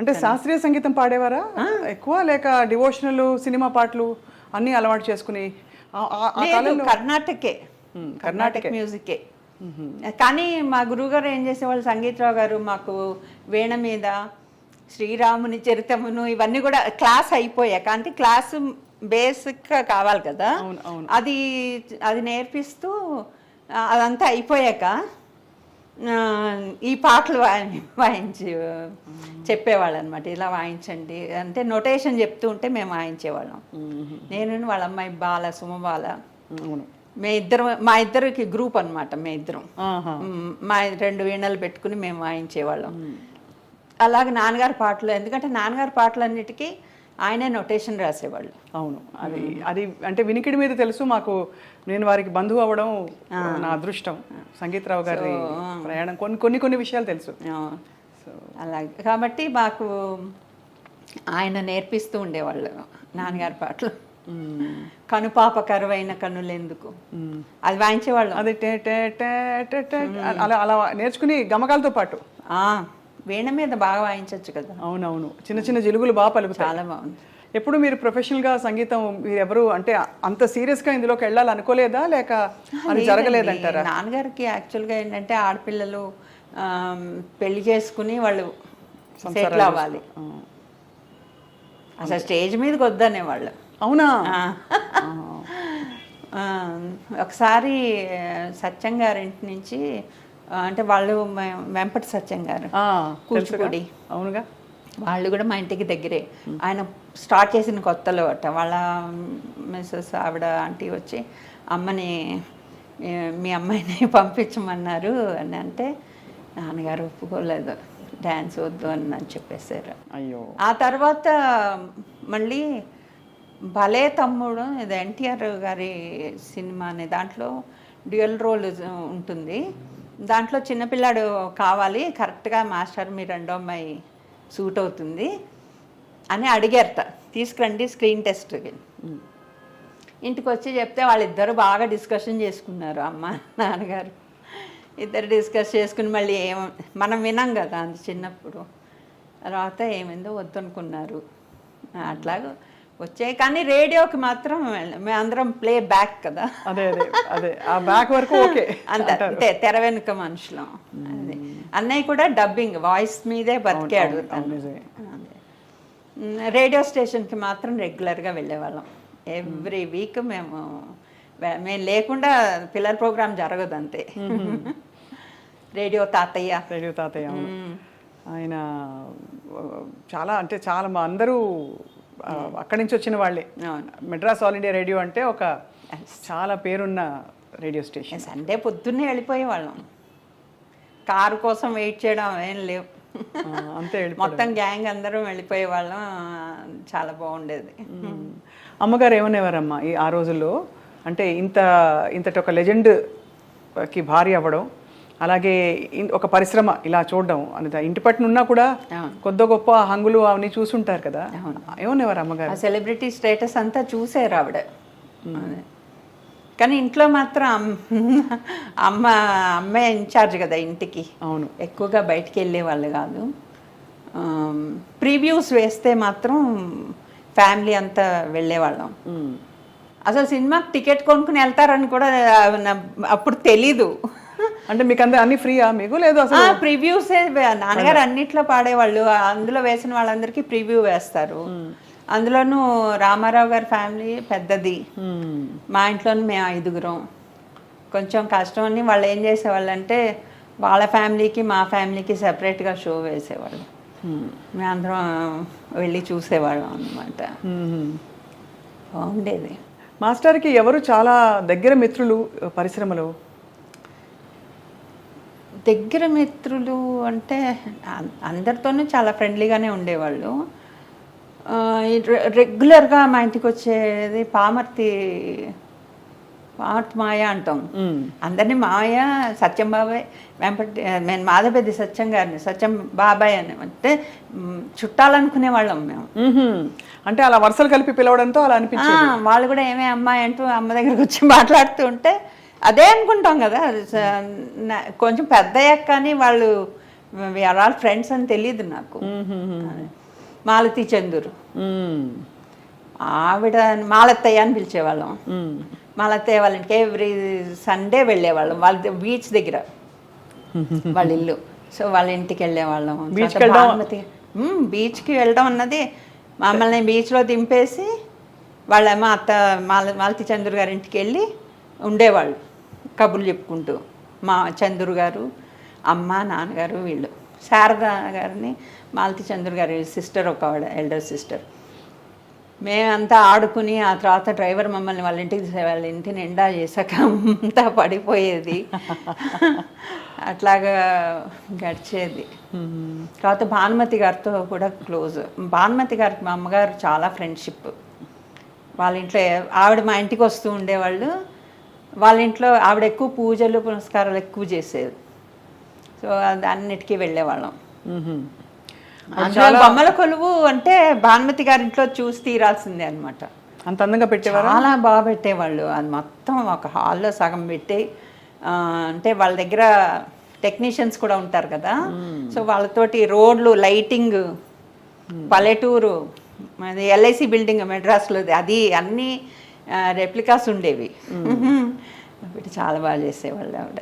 అంటే శాస్త్రీయ సంగీతం పాడేవారా? ఎక్కువ లేక డివోషనల్ సినిమా పాటలు అన్నీ అలవాటు చేసుకుని కర్ణాటకే. కర్ణాటక మ్యూజికే. కానీ మా గురువుగారు ఏం చేసేవాళ్ళు? సంగీతరావు గారు మాకు వీణ మీద శ్రీరాముని చరితమును ఇవన్నీ కూడా క్లాస్ అయిపోయాక అంటే క్లాస్ బేసిక్గా కావాలి కదా. అది అది నేర్పిస్తూ అదంతా అయిపోయాక ఈ పాటలు వాయి- వాయించి చెప్పేవాళ్ళు అనమాట ఇలా వాయించండి. అంటే నొటేషన్ చెప్తూ ఉంటే మేము వాయించేవాళ్ళం. నేను వాళ్ళ అమ్మాయి బాల సుమబాల. అవును. మే ఇద్దరం మా ఇద్దరికి గ్రూప్ అన్నమాట మే ఇద్దరం. మా రెండు వీణలు పెట్టుకుని మేము వాయించేవాళ్ళం. అలాగే నాన్నగారి పాటలు ఎందుకంటే నాన్నగారి పాటలన్నిటికీ ఆయనే నొటేషన్ రాసేవాళ్ళు. అవును. అది అది అంటే వినికిడి మీద తెలుసు మాకు. నేను వారికి బంధువు అవ్వడం నా అదృష్టం. సంగీతరావు గారి ప్రయాణం కొన్ని కొన్ని కొన్ని విషయాలు తెలుసు. అలాగే. కాబట్టి మాకు ఆయన నేర్పిస్తూ ఉండేవాళ్ళు నాన్నగారి పాటలు. కనుపాప కరువైన కన్నులెందుకు అది వాయించేవాళ్ళం. అది టే టే టే టే టే అలా అలా నేర్చుకుని గమకాలతో పాటు. వీణ మీద బాగా వాయించవచ్చు కదా. అవునవును. చిన్న చిన్న జిలుగులు బాగా పలుకుతాయి. చాలా బాగుంది. ఎప్పుడు మీరు ప్రొఫెషనల్గా సంగీతం మీరు ఎవరు అంటే అంత సీరియస్గా ఇందులోకి వెళ్ళాలి అనుకోలేదా లేక అది జరగలేదంటారా. నాన్నగారికి యాక్చువల్గా ఏంటంటే ఆడపిల్లలు పెళ్ళి చేసుకుని వాళ్ళు సెటిల్ అవ్వాలి. అసలు స్టేజ్ మీదకి వద్దనేవాళ్ళు అవునా? ఆ. ఆ, ఒకసారి సత్యం గారింటి నుంచి అంటే వాళ్ళు వెంపటి సత్యం గారు. కూచిపూడి. అవునుగా. వాళ్ళు కూడా మా ఇంటికి దగ్గరే. ఆయన స్టార్ట్ చేసిన కొత్తలో అట. వాళ్ళ మిస్సెస్ ఆవిడ ఆంటీ వచ్చి అమ్మని "ఏ, మీ అమ్మాయిని పంపించమన్నారు. అని అంటే నాన్నగారు ఒప్పుకోలేదు. డ్యాన్స్ వద్దు అని అని చెప్పేశారు. అయ్యో. ఆ తర్వాత మళ్ళీ భలే తమ్ముడు. ఇది ఎన్టీఆర్ గారి సినిమా అనే దాంట్లో డ్యూయల్ రోల్ ఉంటుంది. దాంట్లో చిన్నపిల్లాడు కావాలి. కరెక్ట్గా మాస్టర్ మీ రెండో అమ్మాయి సూట్ అవుతుంది అని అడిగారట. తీసుకురండి స్క్రీన్ టెస్ట్కి ఇంటికి వచ్చి చెప్తే వాళ్ళిద్దరు బాగా డిస్కషన్ చేసుకున్నారు అమ్మ నాన్నగారు. ఇద్దరు డిస్కస్ చేసుకుని మళ్ళీ ఏం మనం వినాం కదా అంత చిన్నప్పుడు. తర్వాత ఏమైందో వద్దనుకున్నారు. అట్లాగా వచ్చాయి. కానీ రేడియోకి మాత్రం వెళ్ళ- మేమందరం ప్లే బ్యాక్ కదా. అదే అదే అదే. ఆ బ్యాక్ వరకు ఓకే అంత అంతే తెర వెనుక మనుషులం. అదే. అన్నయ్య కూడా డబ్బింగ్ వాయిస్ మీదే బతికాడు రేడియో స్టేషన్కి మాత్రం రెగ్యులర్గా వెళ్ళేవాళ్ళం. ఎవ్రీ వీక్ మేము మేము లేకుండా పిల్లల ప్రోగ్రామ్ జరగదు అంతే రేడియో తాతయ్య. రేడియో తాతయ్య. ఆయన చాలా అంటే చాలా మా అందరూ అక్కడి నుంచి వచ్చిన వాళ్ళే. మెడ్రాస్ ఆల్ ఇండియా రేడియో అంటే ఒక చాలా పేరున్న రేడియో స్టేషన్. సండే పొద్దున్నే వెళ్ళిపోయేవాళ్ళం. కారు కోసం వెయిట్ చేయడం ఏం లేవు. అంతే. మొత్తం గ్యాంగ్ అందరం వెళ్ళిపోయేవాళ్ళం. చాలా బాగుండేది. అమ్మగారు ఏమనేవారమ్మా ఈ ఆ రోజుల్లో? అంటే ఇంత ఇంతటి ఒక లెజెండ్కి భార్య అవ్వడం అలాగే ఒక పరిశ్రమ ఇలా చూడడం అనేది ఇంటి పట్టున ఉన్నా కూడా. కొద్ది గొప్ప హంగులు అవన్నీ చూసుంటారు కదా. ఏమనేవారు అమ్మగారు? సెలబ్రిటీ స్టేటస్ అంతా చూసారు ఆవిడ. కానీ ఇంట్లో మాత్రం అమ్- అమ్మ అమ్మే ఇన్ఛార్జ్ కదా ఇంటికి. అవును. ఎక్కువగా బయటికి వెళ్ళే వాళ్ళు కాదు. ప్రీవ్యూస్ వేస్తే మాత్రం ఫ్యామిలీ అంతా వెళ్ళేవాళ్ళం. అసలు సినిమాకి టికెట్ కొనుక్కుని వెళ్తారని కూడా అప్పుడు తెలీదు. అంటే మీకు అందరు అన్ని ఫ్రీయా మీకు? లేదు అసలు? ప్రివ్యూస్ నాన్నగారు అన్నిట్లో పాడేవాళ్ళు. అందులో వేసిన వాళ్ళందరికీ ప్రివ్యూ వేస్తారు. అందులోనూ రామారావు గారి ఫ్యామిలీ పెద్దది. మా ఇంట్లోనే మేము ఐదుగురం. కొంచెం కష్టం అని వాళ్ళు ఏం చేసేవాళ్ళు అంటే వాళ్ళ ఫ్యామిలీకి మా ఫ్యామిలీకి సెపరేట్గా షో వేసేవాళ్ళు. మేమందరం వెళ్ళి చూసేవాళ్ళం అనమాట. బాగుండేది. మాస్టర్కి ఎవరు చాలా దగ్గర మిత్రులు పరిశ్రమలో? దగ్గర మిత్రులు అంటే అందరితోనూ చాలా ఫ్రెండ్లీగానే ఉండేవాళ్ళు రెగ్యులర్గా మా ఇంటికి వచ్చేది పామర్తి పామర్తి మాయ అంటాం. అందరినీ మాయ సత్యం బాబాయ్ వెంపటి నేను మాధవపెద్ది సత్యం గారిని సత్యం బాబాయ్ అని అంటే చుట్టాలనుకునే వాళ్ళం మేము. అంటే అలా వరుసలు కలిపి పిలవడంతో అలా అనిపించింది వాళ్ళు కూడా ఏమే అమ్మాయి అంటూ అమ్మ దగ్గరకు వచ్చి మాట్లాడుతూ ఉంటే అదే అనుకుంటాం కదా కొంచెం పెద్ద అయ్యాక కానీ వాళ్ళు వీఆర్ ఆల్ ఫ్రెండ్స్ అని తెలియదు నాకు. మాలతి చందూరు. ఆవిడ మాలత్తయ్య అని పిలిచేవాళ్ళం. మాలత్తయ్య వాళ్ళ ఇంటికి ఎవ్రీ సండే వెళ్ళేవాళ్ళం వాళ్ళ బీచ్ దగ్గర. వాళ్ళ ఇల్లు. సో వాళ్ళ ఇంటికి వెళ్ళేవాళ్ళం. బీచ్కి వెళ్ళడం అన్నది మమ్మల్ని బీచ్లో దింపేసి వాళ్ళేమో అత్త మాల మాలతి చంద్రు గారి ఇంటికి వెళ్ళి ఉండేవాళ్ళు. కబుర్లు చెప్పుకుంటూ. మా చంద్రు గారు అమ్మ నాన్నగారు వీళ్ళు. శారద గారిని మాలతి చంద్రు గారి సిస్టర్ ఒక ఆవిడ ఎల్డర్ సిస్టర్. మేమంతా ఆడుకుని ఆ తర్వాత డ్రైవర్ మమ్మల్ని వాళ్ళ ఇంటికి వాళ్ళ ఇంటి నిండా చేసాక అంతా పడిపోయేది. అట్లాగా గడిచేది. తర్వాత భానుమతి గారితో కూడా క్లోజ్. భానుమతి గారికి మా అమ్మగారు చాలా ఫ్రెండ్షిప్. వాళ్ళ ఇంట్లో ఆవిడ మా ఇంటికి వస్తూ ఉండేవాళ్ళు. వాళ్ళ ఇంట్లో ఆవిడ ఎక్కువ పూజలు పునస్కారాలు ఎక్కువ చేసేది. సో అన్నిటికీ వెళ్ళేవాళ్ళం. అందులో బొమ్మల కొలువు అంటే భానుమతి గారి ఇంట్లో చూసి తీరాల్సిందే అనమాట అంత అందంగా పెట్టేవారా? చాలా బాగా పెట్టేవాళ్ళు. అది మొత్తం ఒక హాల్లో సగం పెట్టి అంటే వాళ్ళ దగ్గర టెక్నీషియన్స్ కూడా ఉంటారు కదా. సో వాళ్ళతోటి రోడ్లు లైటింగ్ పల్లెటూరు అది ఎల్ఐసి బిల్డింగ్ మెడ్రాస్లో అది అన్ని రెప్లికాస్ ఉండేవి. వీటి చాలా బాగా చేసేవాళ్ళు ఆవిడ